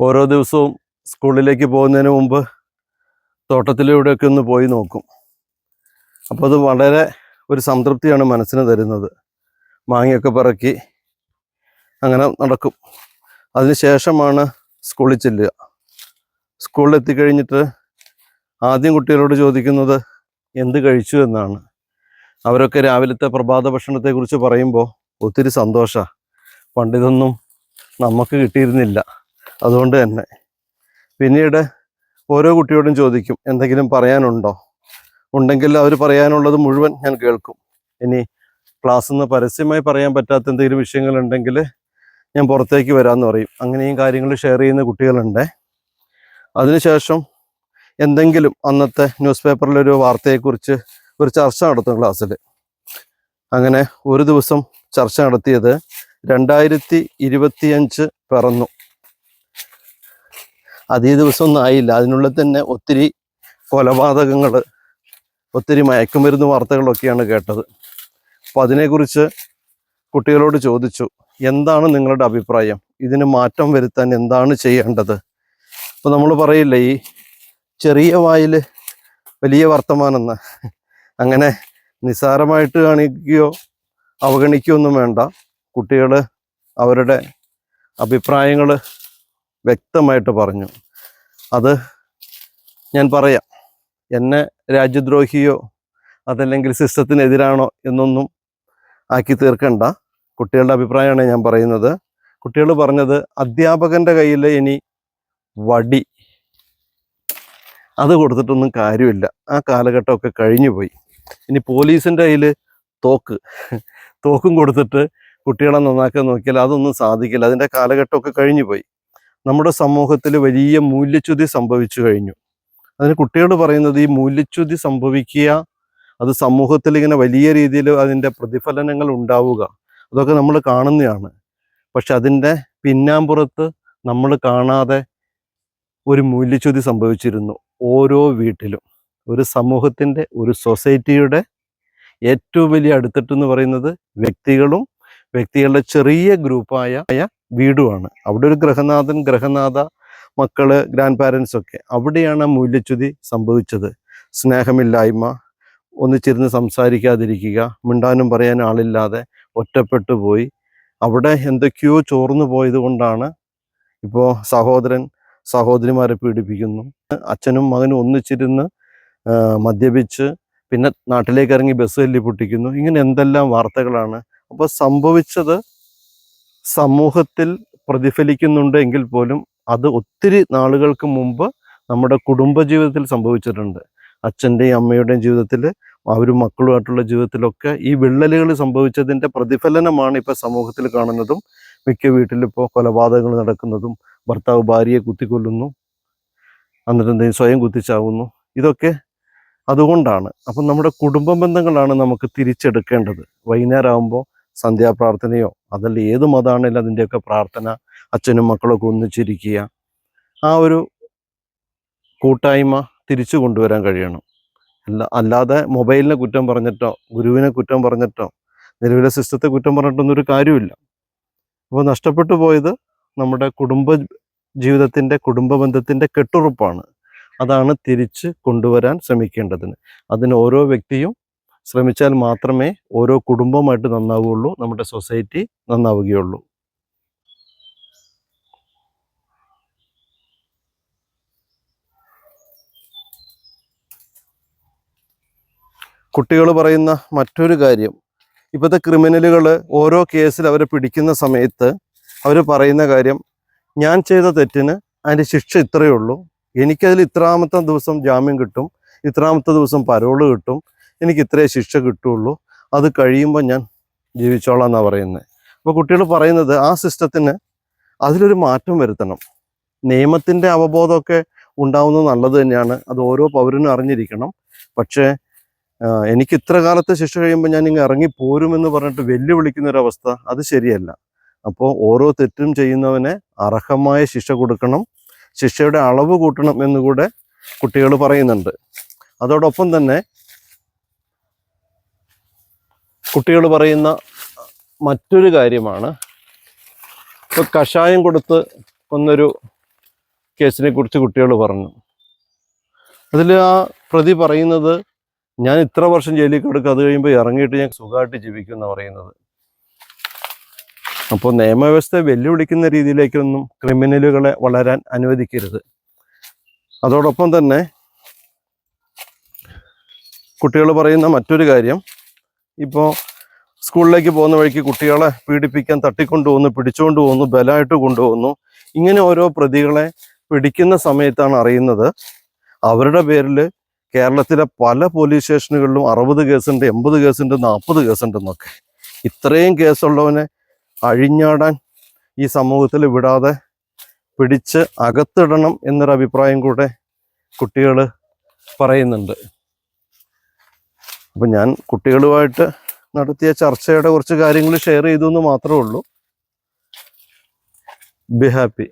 ഓരോ ദിവസവും സ്കൂളിലേക്ക് പോകുന്നതിന് മുമ്പ് തോട്ടത്തിലൂടെയൊക്കെ ഒന്ന് പോയി നോക്കും. അപ്പോൾ അത് വളരെ ഒരു സംതൃപ്തിയാണ് മനസ്സിന് തരുന്നത്. മാങ്ങയൊക്കെ പറക്കി അങ്ങനെ നടക്കും. അതിന് ശേഷമാണ് സ്കൂളിൽ ചെല്ലുക. സ്കൂളിൽ എത്തിക്കഴിഞ്ഞിട്ട് ആദ്യം കുട്ടികളോട് ചോദിക്കുന്നത് എന്ത് കഴിച്ചു എന്നാണ്. അവരൊക്കെ രാവിലത്തെ പ്രഭാത ഭക്ഷണത്തെക്കുറിച്ച് പറയുമ്പോൾ ഒത്തിരി സന്തോഷമാണ് പണ്ടിതൊന്നും നമുക്ക് കിട്ടിയിരുന്നില്ല. അതുകൊണ്ട് തന്നെ. പിന്നീട് ഓരോ കുട്ടിയോടും ചോദിക്കും എന്തെങ്കിലും പറയാനുണ്ടോ? ഉണ്ടെങ്കിൽ അവർ പറയാനുള്ളത് മുഴുവൻ ഞാൻ കേൾക്കും. ഇനി ക്ലാസ്സിൽ നിന്ന് പരസ്യമായി പറയാൻ പറ്റാത്ത എന്തെങ്കിലും വിഷയങ്ങളുണ്ടെങ്കിൽ ഞാൻ പുറത്തേക്ക് വരാമെന്ന് പറയും. അങ്ങനെയും കാര്യങ്ങൾ ഷെയർ ചെയ്യുന്ന കുട്ടികളുണ്ട്. അതിനുശേഷം എന്തെങ്കിലും അന്നത്തെ ന്യൂസ് പേപ്പറിലൊരു വാർത്തയെക്കുറിച്ച് ഒരു ചർച്ച നടത്തും ക്ലാസ്സിൽ അങ്ങനെ ഒരു ദിവസം ചർച്ച നടത്തിയത് രണ്ടായിരത്തി ഇരുപത്തിയഞ്ച് പിറന്നു. അതേ ദിവസമൊന്നും ആയില്ല. അതിനുള്ളിൽ തന്നെ ഒത്തിരി കൊലപാതകങ്ങൾ ഒത്തിരി മയക്കുമരുന്ന് വാർത്തകളൊക്കെയാണ് കേട്ടത്. അപ്പോൾ അതിനെക്കുറിച്ച് കുട്ടികളോട് ചോദിച്ചു എന്താണ് നിങ്ങളുടെ അഭിപ്രായം? ഇതിന് മാറ്റം വരുത്താൻ എന്താണ് ചെയ്യേണ്ടത്? അപ്പോൾ നമ്മൾ പറയില്ല ഈ ചെറിയ വായിൽ വലിയ വർത്തമാനെന്ന് അങ്ങനെ നിസ്സാരമായിട്ട് കാണിക്കുകയോ അവഗണിക്കുകയോ ഒന്നും വേണ്ട. കുട്ടികൾ അവരുടെ അഭിപ്രായങ്ങൾ വ്യക്തമായിട്ട് പറഞ്ഞു. അത് ഞാൻ പറയാം. എന്നെ രാജ്യദ്രോഹിയോ അതല്ലെങ്കിൽ സിസ്റ്റത്തിനെതിരാണോ എന്നൊന്നും ആക്കി തീർക്കണ്ട. കുട്ടികളുടെ അഭിപ്രായമാണ് ഞാൻ പറയുന്നത്. കുട്ടികൾ പറഞ്ഞത് അധ്യാപകന്റെ കയ്യിൽ ഇനി വടി. അത് കൊടുത്തിട്ടൊന്നും കാര്യമില്ല. ആ കാലഘട്ടമൊക്കെ കഴിഞ്ഞു പോയി. ഇനി പോലീസിന്റെ കയ്യിൽ തോക്ക്. തോക്കും കൊടുത്തിട്ട് കുട്ടികളെ നന്നാക്കാൻ നോക്കിയാൽ അതൊന്നും സാധിക്കില്ല. അതിന്റെ കാലഘട്ടമൊക്കെ കഴിഞ്ഞു പോയി. നമ്മുടെ സമൂഹത്തിൽ വലിയ മൂല്യച്യുതി സംഭവിച്ചു കഴിഞ്ഞു. അതിന് കുട്ടികൾ പറയുന്നത് ഈ മൂല്യച്യുതി സംഭവിക്കുക അത് സമൂഹത്തിൽ ഇങ്ങനെ വലിയ രീതിയിൽ അതിന്റെ പ്രതിഫലനങ്ങൾ ഉണ്ടാവുക അതൊക്കെ നമ്മൾ കാണുന്നതാണ്. പക്ഷെ അതിന്റെ പിന്നാമ്പുറത്ത് നമ്മൾ കാണാതെ ഒരു മൂല്യച്യുതി സംഭവിച്ചിരുന്നു ഓരോ വീട്ടിലും. ഒരു സമൂഹത്തിന്റെ ഒരു സൊസൈറ്റിയുടെ ഏറ്റവും വലിയ അടുത്തിട്ടെന്ന് പറയുന്നത് വ്യക്തികളും വ്യക്തികളുടെ ചെറിയ ഗ്രൂപ്പായ വീടുമാണ് അവിടെ ഒരു ഗ്രഹനാഥൻ ഗ്രഹനാഥ മക്കൾ ഗ്രാൻഡ് പാരൻസ് ഒക്കെ. അവിടെയാണ് ആ മൂല്യച്യുതി സംഭവിച്ചത്. സ്നേഹമില്ലായ്മ ഒന്നിച്ചിരുന്ന് സംസാരിക്കാതിരിക്കുക മിണ്ടാനും പറയാൻ ആളില്ലാതെ ഒറ്റപ്പെട്ടു പോയി. അവിടെ എന്തൊക്കെയോ ചോർന്നു പോയത് കൊണ്ടാണ് ഇപ്പോൾ സഹോദരൻ സഹോദരിമാരെ പീഡിപ്പിക്കുന്നു. അച്ഛനും മകനും ഒന്നിച്ചിരുന്ന് മദ്യപിച്ച് പിന്നെ നാട്ടിലേക്ക് ഇറങ്ങി ബസ് തല്ലി പൊട്ടിക്കുന്നു ഇങ്ങനെ എന്തെല്ലാം വാർത്തകളാണ്. അപ്പോൾ സംഭവിച്ചത് സമൂഹത്തിൽ പ്രതിഫലിക്കുന്നുണ്ട് എങ്കിൽ പോലും അത് ഒത്തിരി നാളുകൾക്ക് മുമ്പ് നമ്മുടെ കുടുംബജീവിതത്തിൽ സംഭവിച്ചിട്ടുണ്ട്. അച്ഛന്റെയും അമ്മയുടെയും ജീവിതത്തിൽ അവരും മക്കളുമായിട്ടുള്ള ജീവിതത്തിലൊക്കെ ഈ വിള്ളലുകൾ സംഭവിച്ചതിന്റെ പ്രതിഫലനമാണ് ഇപ്പോൾ സമൂഹത്തിൽ കാണുന്നതും മിക്ക വീട്ടിലിപ്പോൾ കൊലപാതകങ്ങൾ നടക്കുന്നതും ഭർത്താവ് ഭാര്യയെ കുത്തിക്കൊല്ലുന്നു എന്നിട്ട് എന്തെങ്കിലും സ്വയം കുത്തിച്ചാവുന്നു. ഇതൊക്കെ അതുകൊണ്ടാണ്. അപ്പം നമ്മുടെ കുടുംബ ബന്ധങ്ങളാണ് നമുക്ക് തിരിച്ചെടുക്കേണ്ടത്. വൈകുന്നേരം ആകുമ്പോൾ സന്ധ്യാപ്രാർത്ഥനയോ അതല്ല ഏത് മതമാണെങ്കിലും അതിന്റെയൊക്കെ പ്രാർത്ഥന അച്ഛനും മക്കളൊക്കെ ഒന്നിച്ചിരിക്കുക. ആ ഒരു കൂട്ടായ്മ തിരിച്ചു കൊണ്ടുവരാൻ കഴിയണം. അല്ല അല്ലാതെ മൊബൈലിനെ കുറ്റം പറഞ്ഞിട്ടോ ഗുരുവിനെ കുറ്റം പറഞ്ഞിട്ടോ നിലവിലെ സിസ്റ്റത്തെ കുറ്റം പറഞ്ഞിട്ടൊന്നും ഒരു കാര്യമില്ല അപ്പോൾ നഷ്ടപ്പെട്ടു പോയത് നമ്മുടെ കുടുംബ ജീവിതത്തിന്റെ കുടുംബ ബന്ധത്തിന്റെ കെട്ടുറപ്പാണ്. അതാണ് തിരിച്ച് കൊണ്ടുവരാൻ ശ്രമിക്കേണ്ടതിന്. അതിന് ഓരോ വ്യക്തിയും ശ്രമിച്ചാൽ മാത്രമേ ഓരോ കുടുംബമായിട്ട് നന്നാവുകയുള്ളൂ നമ്മുടെ സൊസൈറ്റി നന്നാവുകയുള്ളൂ. കുട്ടികൾ പറയുന്ന മറ്റൊരു കാര്യം ഇപ്പോഴത്തെ ക്രിമിനലുകൾ ഓരോ കേസിൽ അവരെ പിടിക്കുന്ന സമയത്ത് അവർ പറയുന്ന കാര്യം ഞാൻ ചെയ്ത തെറ്റിന് അതിന്റെ ശിക്ഷ ഇത്രയേ ഉള്ളൂ. എനിക്കതിൽ ഇത്രാമത്തെ ദിവസം ജാമ്യം കിട്ടും ഇത്രാമത്തെ ദിവസം പരോൾ കിട്ടും എനിക്ക് ഇത്രേ ശിക്ഷ കിട്ടുള്ളൂ. അത് കഴിയുമ്പോൾ ഞാൻ ജീവിച്ചോളാം എന്നാണ് പറയുന്നത് അപ്പോൾ കുട്ടികൾ പറയുന്നത് ആ സിസ്റ്റത്തിന് അതിലൊരു മാറ്റം വരുത്തണം. നിയമത്തിന്റെ അവബോധമൊക്കെ ഉണ്ടാവുന്നത് നല്ലത് തന്നെയാണ്. അത് ഓരോ പൗരനും അറിഞ്ഞിരിക്കണം. പക്ഷേ എനിക്ക് ഇത്ര കാലത്തെ ശിക്ഷ കഴിയുമ്പോൾ ഞാൻ ഇങ്ങനെ ഇറങ്ങി പോരുമെന്ന് പറഞ്ഞിട്ട് വെല്ലുവിളിക്കുന്ന ഒരു അവസ്ഥ അത് ശരിയല്ല. അപ്പോൾ ഓരോ തെറ്റും ചെയ്യുന്നവനെ അർഹമായ ശിക്ഷ കൊടുക്കണം. ശിക്ഷയുടെ അളവ് കൂട്ടണം എന്നുകൂടെ കുട്ടികൾ പറയുന്നുണ്ട്. അതോടൊപ്പം തന്നെ കുട്ടികൾ പറയുന്ന മറ്റൊരു കാര്യമാണ്. ഇപ്പോൾ കഷായം കൊടുത്ത് ഒന്നൊരു കേസിനെ കുറിച്ച് കുട്ടികൾ പറഞ്ഞു. അതിൽ ആ പ്രതി പറയുന്നത് ഞാൻ ഇത്ര വർഷം ജയിലിൽ കിടക്കും അത് കഴിയുമ്പോൾ ഇറങ്ങിയിട്ട് ഞാൻ സുഖമായിട്ട് ജീവിക്കും എന്ന് പറയുന്നത്. അപ്പോൾ നിയമവ്യവസ്ഥയെ വെല്ലുവിളിക്കുന്ന രീതിയിലേക്കൊന്നും ക്രിമിനലുകളെ വളരാൻ അനുവദിക്കരുത്. അതോടൊപ്പം തന്നെ കുട്ടികൾ പറയുന്ന മറ്റൊരു കാര്യം ഇപ്പോൾ സ്കൂളിലേക്ക് പോകുന്ന വഴിക്ക് കുട്ടികളെ പീഡിപ്പിക്കാൻ തട്ടിക്കൊണ്ടു പോകുന്നു പിടിച്ചുകൊണ്ട് പോകുന്നു ബലമായിട്ട് കൊണ്ടുപോകുന്നു ഇങ്ങനെ ഓരോ പ്രതികളെ പിടിക്കുന്ന സമയത്താണ് അറിയുന്നത്. അവരുടെ പേരിൽ കേരളത്തിലെ പല പോലീസ് സ്റ്റേഷനുകളിലും അറുപത് കേസുണ്ട് എൺപത് കേസുണ്ട് നാൽപ്പത് കേസുണ്ട് എന്നൊക്കെ. ഇത്രയും കേസുള്ളവനെ അഴിഞ്ഞാടാൻ ഈ സമൂഹത്തിൽ വിടാതെ പിടിച്ച് അകത്തിടണം എന്നൊരു അഭിപ്രായം കൂടെ കുട്ടികൾ പറയുന്നുണ്ട്. അപ്പം ഞാൻ കുട്ടികളുമായിട്ട് നടത്തിയ ചർച്ചയുടെ കുറച്ച് കാര്യങ്ങൾ ഷെയർ ചെയ്തു എന്ന് മാത്രമേ ഉള്ളൂ. Be happy